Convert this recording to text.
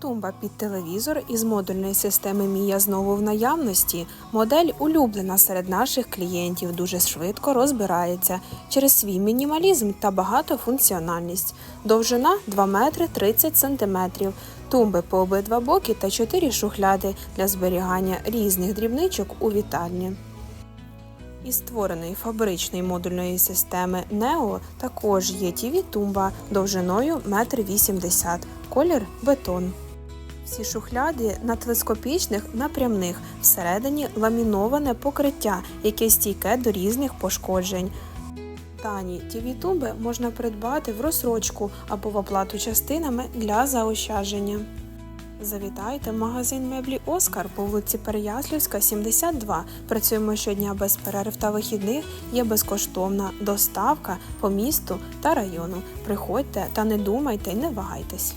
Тумба під телевізор із модульної системи Мія знову в наявності. Модель улюблена серед наших клієнтів, дуже швидко розбирається через свій мінімалізм та багатофункціональність. Довжина 2 метри 30 сантиметрів. Тумби по обидва боки та 4 шухляди для зберігання різних дрібничок у вітальні. Із створеної фабричної модульної системи Neo також є TV-тумба довжиною 1,80 м, колір бетон. Всі шухляди на телескопічних напрямних, всередині ламіноване покриття, яке стійке до різних пошкоджень. Дані TV-тумби можна придбати в розсрочку або в оплату частинами для заощадження. Завітайте в магазин меблі Оскар по вулиці Переяслівська, 72. Працюємо щодня без перерв та вихідних. Є безкоштовна доставка по місту та району. Приходьте та не думайте, й не вагайтесь.